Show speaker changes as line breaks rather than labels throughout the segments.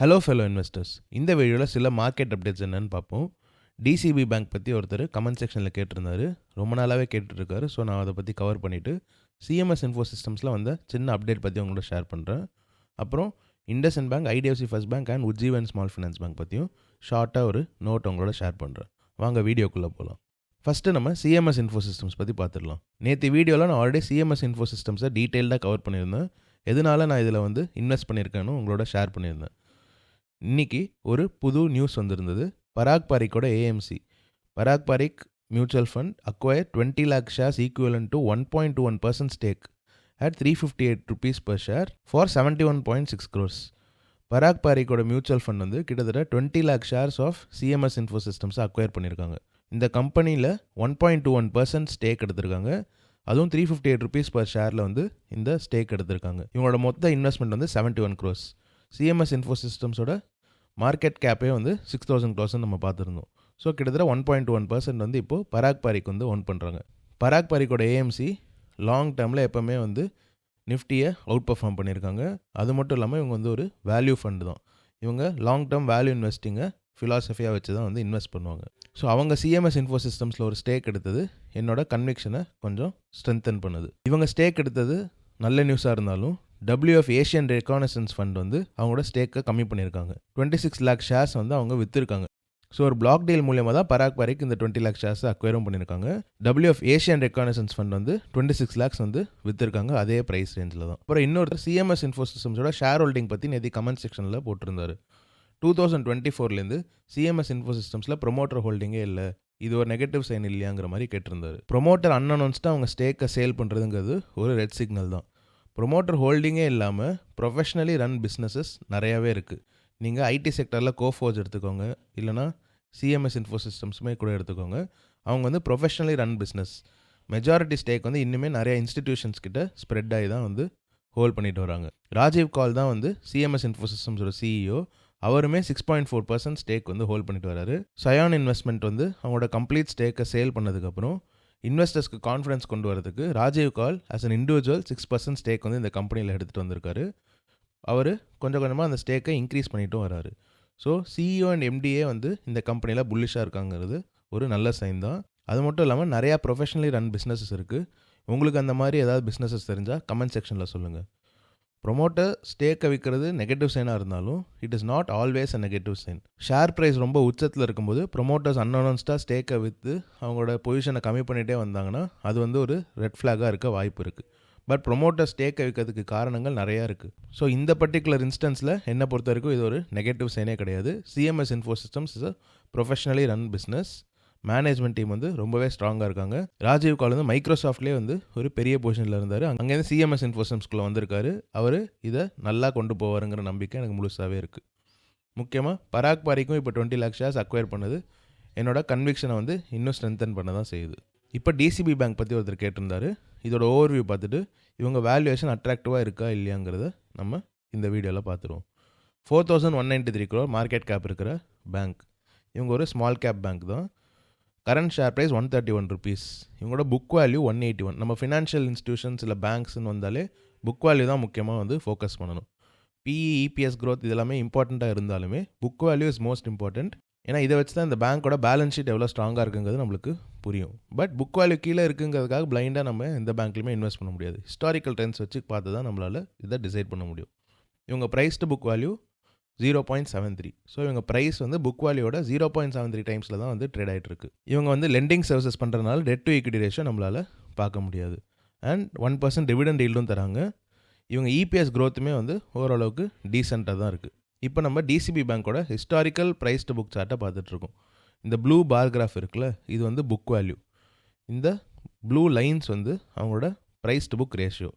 Hello fellow investors இந்த வீடியோவில் சில மார்க்கெட் அப்டேட்ஸ் என்னன்னு பார்ப்போம். டிசிபி பேங்க் பற்றி ஒருத்தர் கமெண்ட் செக்ஷனில் கேட்டிருந்தாரு. ரொம்ப நாளாகவே கேட்டுருக்காரு ஸோ நான் அதை பற்றி கவர் பண்ணிவிட்டு சிஎம்எஸ் இன்ஃபோ சிஸ்டம்ஸில் வந்த சின்ன அப்டேட் பற்றி உங்களோட ஷேர் பண்ணுறேன் அப்புறம் IndusInd bank IDFC first bank and Ujjivan small finance bank பற்றியும் ஷார்ட்டாக ஒரு நோட் உங்களோட ஷேர் பண்ணுறேன் வாங்க வீடியோக்குள்ளே போகலாம் ஃபஸ்ட்டு நம்ம சிஎம்எஸ் இன்ஃபோ சிஸ்டம்ஸ் பற்றி பார்த்துடலாம். நேற்று வீடியோவில் நான் ஆல்ரெடி சிஎம்எஸ் இன்ஃபோ சிஸ்டம்ஸை டீட்டெயில்டாக கவர் பண்ணியிருந்தேன். எதனால நான் இதில் வந்து இன்வெஸ்ட் பண்ணியிருக்கேன்னு உங்களோட ஷேர் பண்ணியிருந்தேன். இன்னைக்கு ஒரு புது நியூஸ் வந்திருந்தது. Parag பாரிக்கோட AMC Parag Parikh mutual fund acquire twenty lakh shares equivalent to one point two one percent stake at three fifty eight rupees per share for seventy one point six crores Parag பாரிக்கோட mutual fund வந்து கிட்டத்தட்ட twenty lakh shares of CMS info சிஸ்டம்ஸை acquire பண்ணியிருக்காங்க இந்த கம்பெனியில் one point two one percent stake எடுத்திருக்காங்க. அதுவும் three fifty eight rupees per ஷேரில் வந்து இந்த stake எடுத்திருக்காங்க. இவங்களோட மொத்த இன்வெஸ்ட்மெண்ட் வந்து seventy one crores CMS info சிஸ்டம்ஸோட market கேப்பே வந்து சிக்ஸ் தௌசண்ட் க்ரோஸ்ன்னு நம்ம பார்த்துருந்தோம். ஸோ கிட்டத்தட்ட ஒன் பாயிண்ட் ஒன் பர்சன்ட் வந்து இப்போது பராக் பாரிக் வந்து ஒன் பண்ணுறாங்க பராக் பாரிக்கோட ஏஎம்சி லாங் டேர்மில் எப்போவுமே வந்து நிஃப்டியை அவுட் பர்ஃபார்ம் பண்ணியிருக்காங்க. அது மட்டும் இல்லாமல் இவங்க வந்து ஒரு வேல்யூ ஃபண்டு தான். இவங்க லாங் டேர்ம் வேல்யூ இன்வெஸ்டிங்கை ஃபிலாசபியாக வச்சு தான் வந்து இன்வெஸ்ட் பண்ணுவாங்க. ஸோ அவங்க சிஎம்எஸ் இன்ஃபோ சிஸ்டம்ஸில் ஒரு ஸ்டேக் எடுத்தது என்னோட கன்விக்ஷனை கொஞ்சம் ஸ்ட்ரென்தன் பண்ணுது. இவங்க ஸ்டேக் எடுத்தது நல்ல நியூஸாக இருந்தாலும் டபிள்யூஎஃப் ஏஷியன் ரெக்கானசன்ஸ் ஃபண்ட் வந்து அவங்களோட ஸ்டேக்கை கம்மி பண்ணியிருக்காங்க. டுவெண்ட்டி சிக்ஸ் லேக் ஷேர்ஸ் வந்து அவங்க விற்றுருக்காங்க ஸோ ஒரு பிளாக் டீல் மூலியமாக தான் பராக் பாரிக் இந்த டுவெண்ட்டி லேக் ஷேர்ஸ் அக்வயரும் பண்ணியிருக்காங்க. டபிள்யூஎஃப் ஏஷியன் ரெக்கானசன்ஸ் ஃபண்ட் வந்து டுவெண்ட்டி சிக்ஸ் லேக்ஸ் வந்து விற்றுருக்காங்க அதே ப்ரைஸ் ரேஞ்சில் தான். அப்புறம் இன்னொரு சிஎம்எஸ் இன்ஃபோசிஸ்டம்ஸோட ஷேர் ஹோல்டிங் பற்றி நேற்று கமெண்ட் செக்ஷனில் போட்டிருந்தாரு. டூ தௌசண்ட் டுவெண்ட்டி ஃபோர்லேருந்து சிஎம்எஸ் இன்ஃபோசிஸ்டம்ஸில் ப்ரொமோட்டர் ஹோல்டிங்கே இல்லை இது ஒரு நெகட்டிவ் சைன் இல்லையாங்கிற மாதிரி கேட்டிருந்தாரு. ப்ரொமோட்டர் அன்அனௌன்ஸ்டாக அவங்க ஸ்டேக்கை சேல் பண்ணுறதுங்கிறது ஒரு ரெட் சிக்னல் தான். ப்ரொமோட்டர் ஹோல்டிங்கே இல்லாமல் ப்ரொஃபஷ்னலி ரன் பிஸ்னஸஸ் நிறையாவே இருக்குது நீங்கள் ஐடி செக்டரில் கோஃபோர்ஸ் எடுத்துக்கோங்க. இல்லைனா சிஎம்எஸ் இன்ஃபோ சிஸ்டம்ஸுமே கூட எடுத்துக்கோங்க. அவங்க வந்து professionally run business majority stake வந்து இன்னுமே நிறைய இன்ஸ்டிடியூஷன்ஸ் கிட்ட ஸ்ப்ரெட் ஆகி தான் வந்து ஹோல்ட் பண்ணிட்டு வராங்க. ராஜீவ் கால் தான் வந்து சிஎம்எஸ் இன்ஃபோ சிஸ்டம்ஸோட சிஇஓ அவருமே six point four percent stake வந்து ஹோல்ட் பண்ணிட்டு வராரு. சயான் இன்வெஸ்ட்மெண்ட் வந்து அவங்களோட கம்ப்ளீட் ஸ்டேக்கை சேல் பண்ணதுக்கப்புறம் இன்வெஸ்டர்ஸ்க்கு கான்ஃபிடன்ஸ் கொண்டு வரதுக்கு Rajiv Kaul as an individual six percent stake வந்து இந்த கம்பெனியில் எடுத்துகிட்டு வந்திருக்காரு. அவர் கொஞ்சம் கொஞ்சமாக அந்த ஸ்டேக்கை இன்க்ரீஸ் பண்ணிட்டும் வராரு. ஸோ சிஇஓ அண்ட் எம்டிஏ வந்து இந்த கம்பெனியில் புல்லிஷாக இருக்காங்கிறது ஒரு நல்ல சைன் தான். அது மட்டும் இல்லாமல் நிறையா ப்ரொஃபஷனலி ரன் பிஸ்னஸஸ் இருக்குது உங்களுக்கு அந்த மாதிரி ஏதாவது பிஸ்னஸஸ் தெரிஞ்சால் கமெண்ட் செக்ஷனில் சொல்லுங்கள் ப்ரொமோட்டர் ஸ்டேக்கை விற்கிறது நெகட்டிவ் சைனாக இருந்தாலும் it is not always a negative sign share price ரொம்ப உச்சத்தில் இருக்கும்போது ப்ரொமோட்டர்ஸ் அன்அனௌன்ஸ்டாக ஸ்டேக்கை விற்று அவங்களோட பொசிஷனை கம்மி பண்ணிகிட்டே வந்தாங்கன்னா அது வந்து ஒரு ரெட் ஃப்ளாகாக இருக்க வாய்ப்பு இருக்குது பட் ப்ரொமோட்டர் ஸ்டேக்கை விற்கிறதுக்கு காரணங்கள் நிறையா இருக்குது ஸோ இந்த பர்டிகுலர் இன்ஸ்டன்ஸில் என்னை பொறுத்த வரைக்கும் இது ஒரு நெகட்டிவ் சைனே கிடையாது. CMS info systems is a professionally run business management team வந்து ரொம்பவே ஸ்ட்ராங்காக இருக்காங்க. ராஜீவ் கால் வந்து மைக்ரோசாஃப்ட்லேயே வந்து ஒரு பெரிய பொசிஷனில் இருந்தார். அங்கேருந்து சிஎம்எஸ் இன்ஃபோசிஸ்குள்ளே வந்திருக்காரு. அவர் இதை நல்லா கொண்டு போவாருங்கிற நம்பிக்கை எனக்கு முழுசாகவே இருக்குது முக்கியமாக பராக் பாரிக்கும் இப்போ டுவெண்ட்டி லேக் ஷேர்ஸ் அக்வயர் பண்ணது. என்னோட கன்விக்ஷனை வந்து இன்னும் ஸ்ட்ரென்தன் பண்ண தான் செய்யுது. இப்போ டிசிபி பேங்க் பற்றி ஒருத்தர் கேட்டிருந்தாரு. இதோட ஓவர்வியூ பார்த்துட்டு இவங்க வேல்யூவேஷன் அட்ராக்டிவாக இருக்கா இல்லையாங்கிறத நம்ம இந்த வீடியோவில் பார்த்துருவோம். Four thousand one ninety three crore market cap இருக்கிற பேங்க் இவங்க ஒரு ஸ்மால் கேப் பேங்க் தான். Current share price one thirty one rupees இவங்களோட book value one eighty one நம்ம ஃபினான்ஷியல் இன்ஸ்டியூஷன்ஸ் இல்லை பேங்க்ஸ்னு வந்தாலே புக் வேல்யூ தான் முக்கியமாக வந்து ஃபோக்கஸ் பண்ணணும். பிஇ இபிஎஸ் க்ரோத் இதெல்லாமே இம்பார்ட்டண்ட்டாக இருந்தாலுமே book value is most important ஏன்னா இதை வச்சு தான் இந்த பேங்க்கோட பேலன்ஸ் ஷீட் எவ்வளோ ஸ்ட்ராங்காக இருக்குங்கிறது நம்மளுக்கு புரியும். பட் புக் வேல்யூ கீழே இருக்குங்கிறதுக்காக பிளைண்டாக நம்ம எந்த பேங்க்லையுமே இன்வெஸ்ட் பண்ண முடியாது. ஹிஸ்டாரிக்கல் ட்ரெண்ட்ஸ் வச்சு பார்த்து தான் நம்மளால் இதை டிசைட் பண்ண முடியும். இவங்க price to book value zero point seven three so இவங்க ப்ரைஸ் வந்து புக் வேல்யூட ஜீரோ பாயிண்ட் செவன் த்ரீ டைம்ஸில் தான் வந்து ட்ரேட் ஆகிட்டு இருக்கு இவங்க வந்து லெண்டிங் சர்வீசஸ் பண்ணுறதுனால டெட் டு ஈக்விட்டி ரேஷியோ நம்மளால் பார்க்க முடியாது. அண்ட் ஒன் பர்சன்ட் டிவிடெண்ட் ஈல்டும் தராங்க. இவங்க இபிஎஸ் க்ரோத்துமே வந்து ஓரளவுக்கு டீசெண்டாக தான் இருக்குது இப்போ நம்ம டிசிபி பேங்க்கோட ஹிஸ்டாரிக்கல் ப்ரைஸ்டு புக் சார்ட்டை பார்த்துட்ருக்கோம் இந்த ப்ளூ பார் கிராஃப் இருக்குல்ல இது வந்து புக் வேல்யூ இந்த ப்ளூ லைன்ஸ் வந்து அவங்களோட ப்ரைஸ்டு புக் ரேஷியோ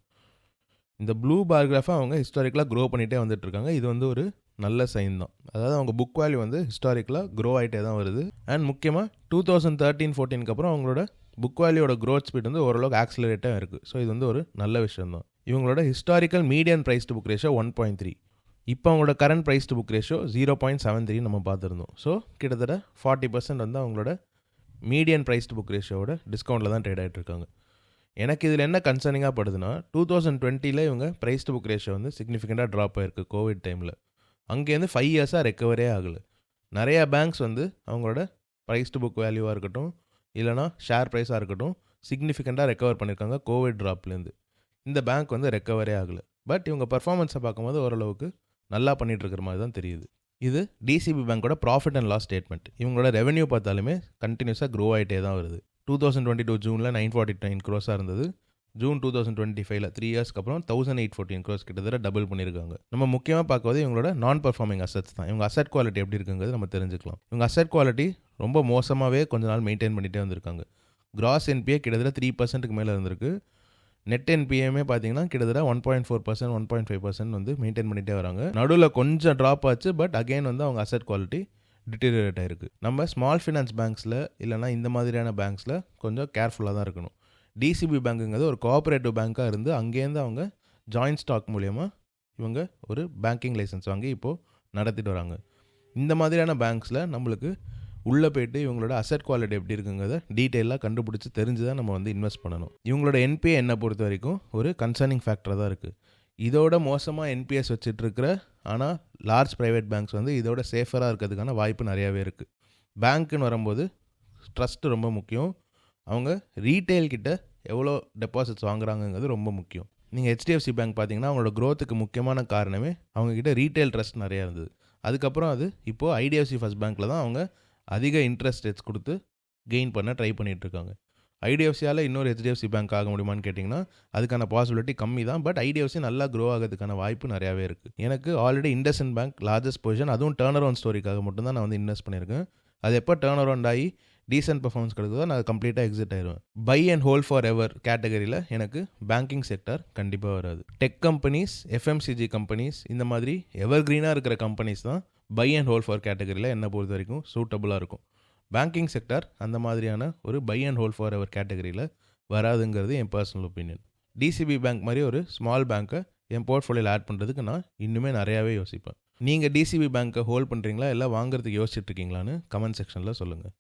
இந்த ப்ளூ பார் கிராஃபை அவங்க ஹிஸ்டாரிக்கலாக க்ரோ பண்ணிகிட்டே வந்துட்டுருக்காங்க. இது வந்து ஒரு நல்ல சைன் தான். அதாவது அவங்க புக் வேல்யூ வந்து ஹிஸ்டாரிக்கலாக க்ரோ ஆகிட்டே தான் வருது. அண்ட் முக்கியமாக டூ தௌசண்ட் தேர்ட்டீன் ஃபோர்டீனுக்கு அப்புறம் அவங்களோட புக் வேல்யூட க்ரோத் ஸ்பீட் வந்து ஓரளவுக்கு ஆக்சிலரேட்டாக இருக்குது ஸோ இது வந்து ஒரு நல்ல விஷயம் தான். இவங்களோட historical median price to book ratio one point three இப்போ அவங்களோட current price to book ratio zero point seven three நம்ம பார்த்துருந்தோம். ஸோ கிட்டத்தட்ட ஃபார்ட்டி பர்சன்ட் வந்து அவங்களோட மீடியன் ப்ரைஸ்டு புக் ரேஷியோட டிஸ்கவுண்ட்டில் தான் ட்ரேட் ஆகிட்டு இருக்காங்க. எனக்கு இதில் என்ன கன்சர்னிங்காக படுதுன்னா டூ தௌசண்ட் டுவெண்ட்டியில் இவங்க ப்ரைஸ்டு புக் ரேஷியோ வந்து சிக்னிஃபிகண்ட்டாக ட்ராப் ஆயிருக்கு கோவிட் டைமில் அங்கேருந்து ஃபைவ் இயர்ஸாக ரெக்கவரே ஆகலை. நிறையா பேங்க்ஸ் வந்து அவங்களோட ப்ரைஸ் டு புக் வேல்யூவாக இருக்கட்டும் இல்லைனா ஷேர் ப்ரைஸாக இருக்கட்டும் சிக்னிஃபிகண்ட்டாக ரெக்கவர் பண்ணியிருக்காங்க கோவிட் ட்ராப்லேருந்து இந்த பேங்க் வந்து ரெக்கவரே ஆகலை. பட் இவங்க பர்ஃபார்மன்ஸை பார்க்கும்போது ஓரளவுக்கு நல்லா பண்ணிகிட்ருக்கிற மாதிரி தான் தெரியுது. இது டிசிபி பேங்க்கோட ப்ராஃபிட் அண்ட் லாஸ் ஸ்டேட்மெண்ட் இவங்களோட ரெவன்யூ பார்த்தாலுமே கண்டினியூஸாக க்ரோ ஆகிட்டே தான் வருது. டூ தௌசண்ட் டுவெண்ட்டி டூ ஜூனில் நைன் ஃபார்ட்டி நைன் க்ரோஸாக இருந்தது. ஜூன் டூ தௌசண்ட் டுவெண்ட்டி ஃபைவ்ல த்ரீ இயர்ஸ்க்கு அப்புறம் தௌசண்ட் எயிட் ஃபோர்ட்டின் க்ரோஸ் கிட்டத்தட்ட டபுள் பண்ணியிருக்காங்க. நம்ம முக்கியமாக பார்க்குறது இவங்களோட நான் பர்ஃபார்மிங் அசட்ஸ் தான். இவங்க அசட் குவாலிட்டி எப்படி இருக்குங்கிறது நம்ம தெரிஞ்சுக்கலாம். இவங்க அசட் குவாலிட்டி ரொம்ப மோசமாகவே கொஞ்ச நாள் மெயின்டைன் பண்ணிகிட்டே வந்திருக்காங்க. கிராஸ் என்பிஏ கிட்டத்தட்ட த்ரீ பர்சன்ட்டுக்கு மேலே இருந்திருக்கு. நெட் என்பிஏமே பார்த்தீங்கன்னா கிட்டத்தட்ட one point four percent one point five percent வந்து மெயின்டைன் பண்ணிகிட்டே வராங்க. நடுவில் கொஞ்சம் ட்ராப் ஆச்சு பட் அகைன் வந்து அவங்க அசட் குவாலிட்டி டிட்டீரியேட் ஆயிருக்கு. நம்ம ஸ்மால் ஃபினான்ஸ் பேங்க்ஸில் இல்லைனா இந்த மாதிரியான பேங்க்ஸில் கொஞ்சம் கேர்ஃபுல்லாக தான் இருக்கணும். டிசிபி பேங்க்குங்கிறது ஒரு கோஆப்ரேட்டிவ் பேங்க்காக இருந்து அங்கேருந்து அவங்க ஜாயின்ட் ஸ்டாக் மூலயமா இவங்க ஒரு பேங்கிங் லைசன்ஸ் வாங்கி இப்போது நடத்திட்டு வராங்க. இந்த மாதிரியான பேங்க்ஸில் நம்மளுக்கு உள்ளே போயிட்டு இவங்களோட அசட் குவாலிட்டி எப்படி இருக்குங்கிறத டீட்டெயிலாக கண்டுபிடிச்சி தெரிஞ்சு தான் நம்ம வந்து இன்வெஸ்ட் பண்ணணும். இவங்களோட என்பிஏ என்னை பொறுத்த வரைக்கும் ஒரு கன்சர்னிங் ஃபேக்டராக தான் இருக்குது இதோட மோசமாக என்பிஎஸ் வச்சுட்ருக்கிற ஆனால் லார்ஜ் ப்ரைவேட் பேங்க்ஸ் வந்து இதோட சேஃபராக இருக்கிறதுக்கான வாய்ப்பு நிறையாவே இருக்குது பேங்க்குன்னு வரும்போது ட்ரஸ்ட்டு ரொம்ப முக்கியம். அவங்க ரீட்டைல் கிட்ட எவ்வளோ டெபாசிட்ஸ் வாங்குறாங்கங்கிறது ரொம்ப முக்கியம். நீங்கள் ஹெச்டிஎஃப்சி பேங்க் பார்த்தீங்கன்னா அவங்களோட க்ரோத்துக்கு முக்கியமான காரணமே அவங்கக்கிட்ட ரீட்டைல் ட்ரஸ்ட் நிறையா இருந்தது. அதுக்கப்புறம் அது இப்போது ஐடிஎஃப்சி ஃபஸ்ட் பேங்க்கில் தான் அவங்க அதிக இன்ட்ரெஸ்ட் ரேட்ஸ் கொடுத்து கெயின் பண்ண ட்ரை பண்ணிகிட்ருக்காங்க ஐடிஎஃப்சியால் இன்னொரு ஹெச்டிஎஃப்சி பேங்க் ஆக முடியுமான்னு கேட்டிங்கன்னா அதுக்கான பாசிபிலிட்டி கம்மி தான். பட் ஐடிஎஃப்சி நல்லா க்ரோ ஆகிறதுக்கான வாய்ப்பு நிறையாவே இருக்குது எனக்கு already IndusInd Bank largest position அதுவும் டேர்ன் அரௌண்ட் ஸ்டோரிக்காக மட்டும்தான் நான் வந்து இன்வெஸ்ட் பண்ணியிருக்கேன். அது எப்போ டேர்ன் அரௌண்ட் ஆகி டீசென்ட் பர்ஃபார்மன்ஸ் கிடைக்குதோ நான் கம்ப்ளீட்டாக எக்ஸிட் ஆயிடுவேன். Buy and hold for ever கேட்டகரியில் எனக்கு பேங்கிங் செக்டர் கண்டிப்பாக வராது. டெக் கம்பெனிஸ் எஃப்எம்சிஜி கம்பெனிஸ் இந்த மாதிரி எவர் க்ரீனாக இருக்கிற கம்பெனிஸ் தான் பை அண்ட் ஹோல் ஃபார் கேட்டகரியில் என்னை பொறுத்த வரைக்கும் சூட்டபுளாக இருக்கும். பேங்கிங் செக்டர் அந்த மாதிரியான ஒரு buy and hold for ever கேட்டகரியில் வராதுங்கிறது என் பர்சனல் ஒப்பீனியன் டிசிபி பேங்க் மாதிரி ஒரு ஸ்மால் பேங்க்கை என் போர்ட்ஃபோலியோவில் ஆட் பண்ணுறதுக்கு நான் இன்னுமே நிறையாவே யோசிப்பேன். நீங்கள் டிசிபி பேங்க்கை ஹோல்ட் பண்ணுறீங்களா இல்லை வாங்குறதுக்கு யோசிச்சுட்டு இருக்கீங்களான்னு கமெண்ட் செக்ஷனில் சொல்லுங்கள்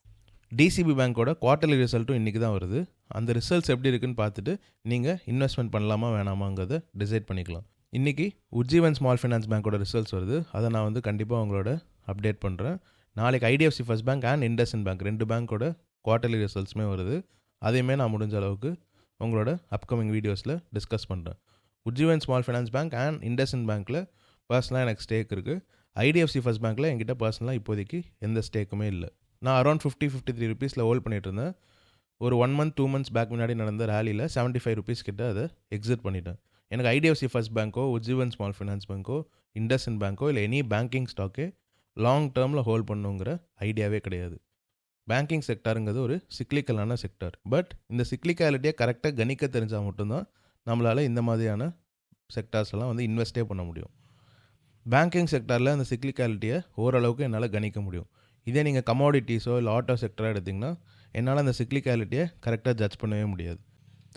டிசிபி பேங்க்கோட குவார்ட்டர்லி ரிசல்ட்டும் இன்றைக்கி தான் வருது. அந்த ரிசல்ட்ஸ் எப்படி இருக்குன்னு பார்த்துட்டு நீங்கள் இன்வெஸ்ட்மெண்ட் பண்ணலாமா வேணாமாங்கிறத டிசைட் பண்ணிக்கலாம். இன்றைக்கி உஜ்ஜீவன் ஸ்மால் ஃபைனான்ஸ் பேங்க்கோட ரிசல்ட்ஸ் வருது. அதை நான் வந்து கண்டிப்பாக உங்களோட அப்டேட் பண்ணுறேன் நாளைக்கு IDFC First Bank and IndusInd Bank ரெண்டு பேங்க்கோட குவார்ட்டர்லி ரிசல்ட்ஸுமே வருது. அதையுமே நான் முடிஞ்ச அளவுக்கு உங்களோட அப்கமிங் வீடியோஸில் டிஸ்கஸ் பண்ணுறேன் Ujjivan Small Finance Bank and IndusInd பேங்க்கில் பர்சனலாக எனக்கு ஸ்டேக் இருக்குது ஐடிஎஃப்சி ஃபஸ்ட் பேங்க்கில் என்கிட்ட பர்சனலாக இப்போதைக்கு எந்த ஸ்டேக்குமே இல்லை. நான் அரௌண்ட் ஃபிஃப்டி ஃபிஃப்டி த்ரீ ருபீஸில் ஹோல்ட் பண்ணிட்டு இருந்தேன் ஒரு one month two months back முன்னாடி நடந்த ரேலியில் செவன்ட்டி ஃபைவ் ருபீஸ் கிட்ட அதை எக்ஸிட் பண்ணிட்டேன். எனக்கு ஐடிஎஃப்சி ஃபஸ்ட் பேங்க்கோ உஜ்ஜீவன் ஸ்மால் ஃபினான்ஸ் பேங்க்கோ இண்டஸ்இன் பேங்க்கோ இல்லை எனி பேங்கிங் ஸ்டாக்கே லாங் டேர்மில் ஹோல்ட் பண்ணுங்கிற ஐடியாவே கிடையாது. பேங்கிங் செக்டாருங்கிறது ஒரு சிக்லிக்கலான செக்டார் பட் இந்த சிக்லிக்காலிட்டியை கரெக்டாக கணிக்க தெரிஞ்சால் மட்டும்தான் நம்மளால் இந்த மாதிரியான செக்டார்ஸ் எல்லாம் வந்து இன்வெஸ்டே பண்ண முடியும். பேங்கிங் செக்டாரில் அந்த சிக்லிக்காலிட்டியை ஓரளவுக்கு என்னால் கணிக்க முடியும். இதே நீங்கள் கமாடிட்டிஸோ இல்லை ஆட்டோ செக்டராக எடுத்திங்கன்னா என்னால் அந்த சிக்லிகாலிட்டியை கரெக்டாக ஜட்ஜ் பண்ணவே முடியாது.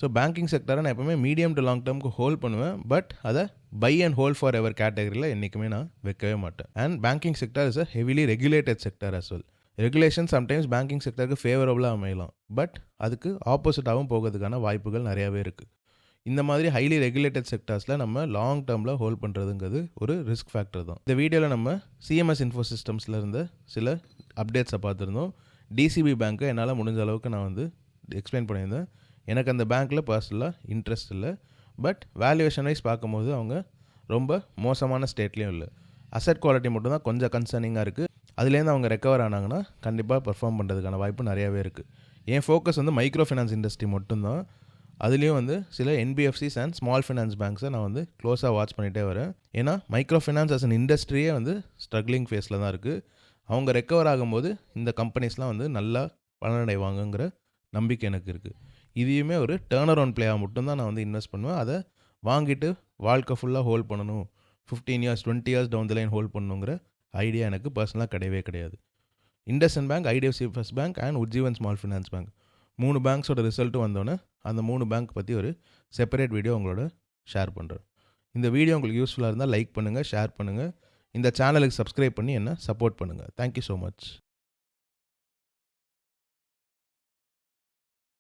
ஸோ பேங்கிங் செக்டரை நான் எப்போவுமே மீடியம் டு லாங் டேர்முக்கு ஹோல்ட் பண்ணுவேன். பட் அதை buy and hold for ever கேட்டகரியில் என்றைக்குமே நான் வைக்கவே மாட்டேன். And banking sector is a heavily regulated sector as well regulation sometimes banking செக்டருக்கு ஃபேவரபுளாக அமையலாம். பட் அதுக்கு ஆப்போசிட்டாகவும் போகிறதுக்கான வாய்ப்புகள் நிறையாவே இருக்குது இந்த மாதிரி ஹைலி ரெகுலேட்டட் செக்டர்ஸில் நம்ம லாங் டேர்மில் ஹோல்ட் பண்ணுறதுங்கிறது ஒரு ரிஸ்க் ஃபேக்டர் தான். இந்த வீடியோவில் நம்ம சிஎம்எஸ் இன்ஃபோ சிஸ்டம்ஸில் இருந்த சில அப்டேட்ஸை பார்த்துருந்தோம். டிசிபி பேங்க்கை என்னால் முடிஞ்ச அளவுக்கு நான் வந்து எக்ஸ்பிளைன் பண்ணியிருந்தேன். எனக்கு அந்த பேங்க்கில் பர்சனலாக இன்ட்ரெஸ்ட் இல்லை. பட் வேல்யூவேஷன் வைஸ் பார்க்கும்போது அவங்க ரொம்ப மோசமான ஸ்டேட்லேயும் இல்லை. அசட் குவாலிட்டி மட்டும்தான் கொஞ்சம் கன்சர்னிங்காக இருக்குது அதுலேருந்து அவங்க ரெக்கவர் ஆனாங்கன்னா கண்டிப்பாக பெர்ஃபார்ம் பண்ணுறதுக்கான வாய்ப்பு நிறையாவே இருக்குது என் ஃபோக்கஸ் வந்து மைக்ரோ ஃபைனான்ஸ் இண்டஸ்ட்ரி மட்டும்தான். அதுலேயும் வந்து சில என்பிஎஃப்சிஸ் அண்ட் ஸ்மால் ஃபைனான்ஸ் பேங்க்ஸை நான் வந்து க்ளோஸாக வாட்ச் பண்ணிகிட்டே வரேன். ஏன்னா மைக்ரோ ஃபினான்ஸ் அஸ் அன் இண்டஸ்ட்ரியே வந்து ஸ்ட்ரகிளிங் ஃபேஸில் தான் இருக்குது அவங்க ரெக்கவர் ஆகும்போது இந்த கம்பெனிஸ்லாம் வந்து நல்லா பலனடைவாங்கங்கிற நம்பிக்கை எனக்கு இருக்குது இதையுமே ஒரு டேர்ன் அரவுண்ட் பிளேயாக மட்டும்தான் நான் வந்து இன்வெஸ்ட் பண்ணுவேன். அதை வாங்கிட்டு வாழ்க்கை ஃபுல்லாக ஹோல்ட் பண்ணணும். Fifteen years twenty years down the line hold பண்ணணுங்கிற ஐடியா எனக்கு பர்சனலாக கிடையவே கிடையாது. IndusInd Bank IDFC First Bank and Ujjivan Small Finance Bank மூணு பேங்க்ஸோட ரிசல்ட்டு வந்தோன்னே அந்த மூணு பேங்க் பற்றி ஒரு செப்பரேட் வீடியோ உங்களோட ஷேர் பண்ணுறேன் இந்த வீடியோ உங்களுக்கு யூஸ்ஃபுல்லாக இருந்தால் லைக் பண்ணுங்கள் ஷேர் பண்ணுங்கள் இந்த சேனலுக்கு சப்ஸ்கிரைப் பண்ணி என்ன சப்போர்ட் பண்ணுங்கள் தேங்க்யூ ஸோ மச்